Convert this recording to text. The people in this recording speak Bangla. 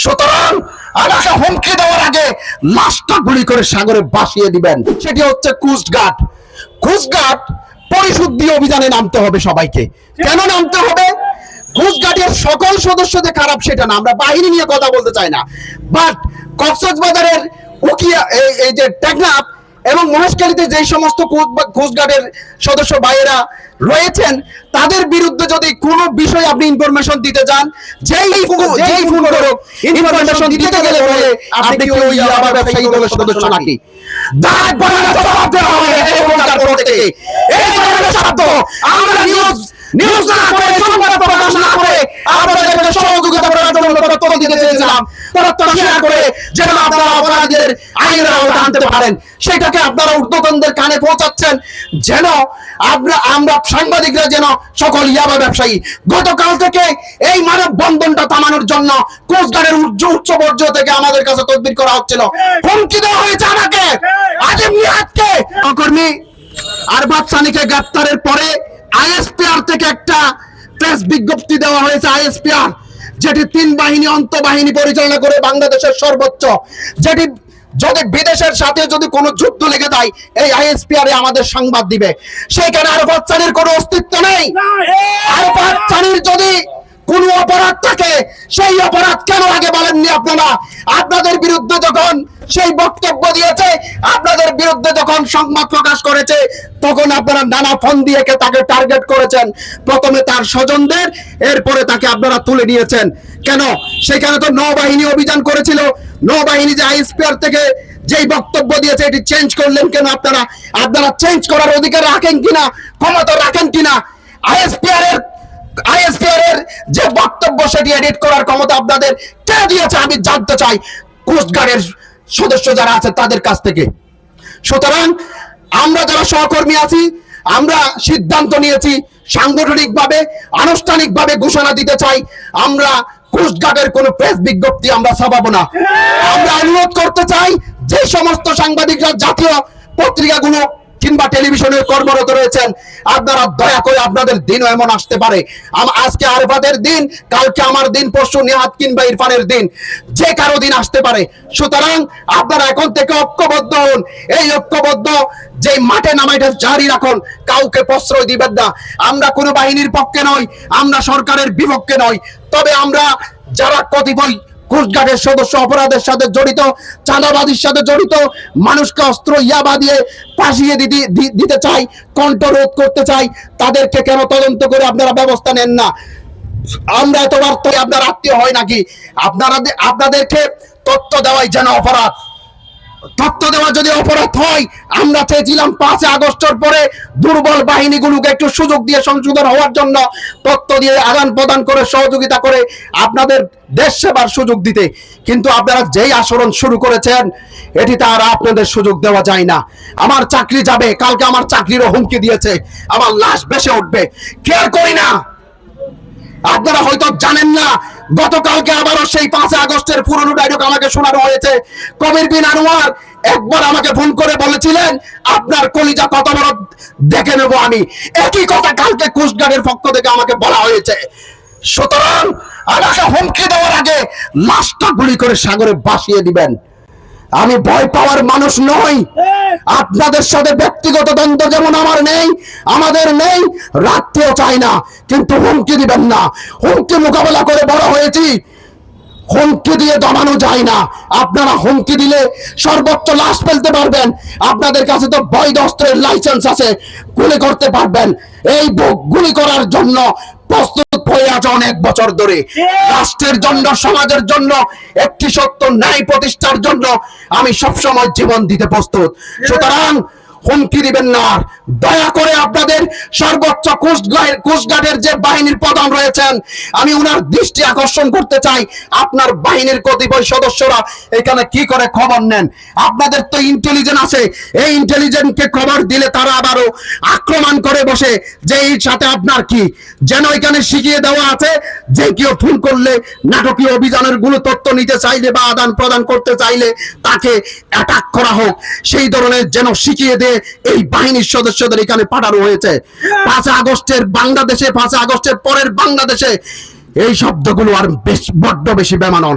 সুতরাং আমাকে হুমকি দেওয়ার আগে লাশটা গুলি করে সাগরে বাসিয়ে দিবেন। সেটি হচ্ছে কুস্টগার্ড কুস্টগার্ড পরিশুদ্ধি অভিযানে নামতে হবে সবাইকে। কেন নামতে হবে? কুস্টগার্ডের সকল সদস্য যে খারাপ সেটা না, আমরা বাহিনী নিয়ে কথা বলতে চাই না। বাট কক্সবাজারের উকিয়া, এই- যে টেকনাফ এবং মহেশখালীতে যেই সমস্ত কোস্টগার্ডের সদস্য ভাইয়েরা রয়েছেন তাদের বিরুদ্ধে যদি কোনো বিষয় আপনি ইনফরমেশন দিতে চান যেই যেই ফোন করুক ইনফরমেশন দিতে গেলে বলে আপনি কি ওই ইয়াবা ব্যবসায়ী দলের সদস্য নাকি? দাঁত বাড়ানো জবাব দেওয়া হবে এখনকার পর থেকে। এই ধরনের শব্দ আমরা নিউজ নিউজ না করে সংবাদ প্রকাশ না করে আপনাদেরকে সহযোগিতা করার জন্য তথ্য দিতে চেয়েছিলাম। তথ্য শেয়ার করে যেন আপনারা অপরাধীদের আইনের আওতা আনতে পারেন। সেটাকে আপনারা ঊর্ধ্বতনদের কানে পৌঁছাচ্ছেন। যেন আমরা আমরা সাংবাদিকরা যেন সকল ইয়াবা ব্যবসায়ী। গতকাল থেকে এই মানব বন্ধনটা থামানোর জন্য কোস্টগার্ডের উচ্চ উচ্চ পর্যায় থেকে আমাদের কাছে তদবির করা হচ্ছিল। হুমকি দেওয়া হয়েছে আমাকে। আজিম নিহাতকে কর্মী আরবাদ সানিকে গ্রেপ্তারের পরে আইএসপিআর থেকে একটা প্রেস বিজ্ঞপ্তি দেওয়া হয়েছে আইএসপিআর, যেটি তিন বাহিনী, অন্তঃবাহিনী পরিচালনা করে বাংলাদেশের সর্বোচ্চ, যেটি যদি বিদেশের সাথে যদি কোনো যুদ্ধ লেগে যায়, এই আইএসপিআর এ আমাদের সংবাদ দিবে। সেইখানে আরফাত চানির কোনো অস্তিত্ব নেই। আরফাত চানির যদি কোন অপরাধ থাকে, সেই অপরাধ কেন আগে বলেননি আপনারা? আপনাদের বিরুদ্ধে যখন সেই বক্তব্য দিয়েছে বিরুদ্ধে যখন সংবাদ প্রকাশ করেছে, তখন আপনারা নানা ফোন দিয়ে তাকে টার্গেট করেছেন। প্রথমে তার স্বজনদের, এরপরে তাকে আপনারা তুলে নিয়েছেন। কেন? সেখানে তো নৌবাহিনী অভিযান করেছিল। নৌবাহিনী যে আইএসপিআর থেকে যেই বক্তব্য দিয়েছে, এটি চেঞ্জ করলেন কেন আপনারা? আপনারা চেঞ্জ করার অধিকার রাখেন কিনা? ক্ষমতা রাখেন কিনা? আইএসপিআর এর আইএসপিআর এর যে বক্তব্য, সেটি এডিট করার ক্ষমতা আপনাদের কে দিয়েছে? আমি জানতে চাই। কোস্টগার্ডের সদস্য যারা আছে, তাদের কাছ থেকে। সুতরাং আমরা যারা সহকর্মী আছি, আমরা সিদ্ধান্ত নিয়েছি সাংগঠনিকভাবে, আনুষ্ঠানিকভাবে ঘোষণা দিতে চাই, আমরা কোস্টগার্ডের কোনো প্রেস বিজ্ঞপ্তি আমরা ছাপাবো না। আমরা অনুরোধ করতে চাই যে সমস্ত সাংবাদিকরা জাতীয় পত্রিকাগুলো কিংবা টেলিভিশনের কর্মরত রয়েছেন, আপনারা দয়া করে আপনাদের দিনও এমন আসতে পারে। আজকে আরফাতের দিন, কালকে আমার দিন, পরশু নিহাত কিংবা ইরফানের দিন, যে কারও দিন আসতে পারে। সুতরাং আপনারা এখন থেকে ঐক্যবদ্ধ হন। এই ঐক্যবদ্ধ যে মাঠে নামাইটা জারি রাখুন, কাউকে প্রশ্রয় দিবেন না। আমরা কোনো বাহিনীর পক্ষে নই, আমরা সরকারের বিপক্ষে নই। তবে আমরা যারা কতিপয় কোস্টগার্ডের সদস্য অপরাধের সাথে জড়িত চাঁদাবাদীর সাথে জড়িত, মানুষকে অস্ত্র ইয়াবা দিয়ে পাশিয়ে দিতে চাই, কণ্ঠরোধ করতে চাই, তাদেরকে কেন তদন্ত করে আপনারা ব্যবস্থা নেন না? আমরা এতবার তো আপনার আত্মীয় হয় নাকি? আপনারা আপনাদেরকে তথ্য দেওয়াই যেন অপরাধ। তথ্য দেওয়া যদি অপরাধ হয়, আমরা চেয়েছিলাম পাঁচই আগস্টের পরে দুর্বল বাহিনীগুলোকে একটু সুযোগ দিয়ে সংশোধন হওয়ার জন্য তথ্য দিয়ে আদান প্রদান করে, সহযোগিতা করে আপনাদের দেশ সেবার সুযোগ দিতে। কিন্তু আপনারা যেই আচরণ শুরু করেছেন, এটি তার আপনাদের সুযোগ দেওয়া যায় না। আমার চাকরি যাবে, কালকে আমার চাকরিরও হুমকি দিয়েছে, আমার লাশ বেসে উঠবে। কেয়ার করি না। আপনারা হয়তো জানেন না, গতকালকে আবারও সেই পাঁচই আগস্টের পুরনো ডায়লগ আমাকে শোনানো হয়েছে। কবির বিন আনোয়ার একবার আমাকে ফোন করে বলেছিলেন, আপনার কলিজা কত বড়, দেখে নেব আমি। একই কথা কালকে কোস্টগার্ডের পক্ষ থেকে আমাকে বলা হয়েছে। সুতরাং আমাকে হুমকি দেওয়ার আগে লাশটা গুলি করে সাগরে ভাসিয়ে দিবেন। আমি ভয় পাওয়ার মানুষ নই। আপনাদের সাথে ব্যক্তিগত দ্বন্দ্ব যেমন আমার নেই আমাদের নেই রাত্রেও চাই না। কিন্তু হুমকি দিবেন না। হুমকি মোকাবেলা করে বড় হয়েছি। হুমকি দিয়ে দমানো যায় না। আপনারা হুমকি দিলে সর্বোচ্চ লাশ ফেলতে পারবেন। আপনাদের কাছে তো বৈধ অস্ত্রের লাইসেন্স আছে। গুলি করতে পারবেন। এই গুলি করার জন্য প্রস্তুত হয়ে আছে অনেক বছর ধরে। রাষ্ট্রের জন্য, সমাজের জন্য, একটি সত্য ন্যায় প্রতিষ্ঠার জন্য আমি সবসময় জীবন দিতে প্রস্তুত। সুতরাং হুমকি দিবেন না। দয়া করে আপনাদের সর্বোচ্চ কোস্টগার্ড কোস্টগার্ডের যে বাহিনীর প্রধান রয়েছেন, আমি উনার দৃষ্টি আকর্ষণ করতে চাই। আপনার বাহিনীর কতিপয় সদস্যরা এখানে কি করে খবর নেন? আপনাদের তো ইন্টেলিজেন্স আছে। এই ইন্টেলিজেন্সকে খবর দিলে তারা আবারও আক্রমণ করে বসে। যে এই সাথে আপনার কি? যেন এখানে শিখিয়ে দেওয়া আছে যে কেউ ফোন করলে নাটকীয় অভিযানেরগুলো তথ্য নিতে চাইলে বা আদান প্রদান করতে চাইলে তাকে অ্যাটাক করা হোক। সেই ধরনের যেন শিখিয়ে দিয়ে এই বাহিনীর সদস্যদের এখানে পাঠানো হয়েছে। পাঁচ আগস্টের বাংলাদেশে, পাঁচ আগস্টের পরের বাংলাদেশে। এই শব্দগুলো আর বেশ বড্ড বেশি বেমানন।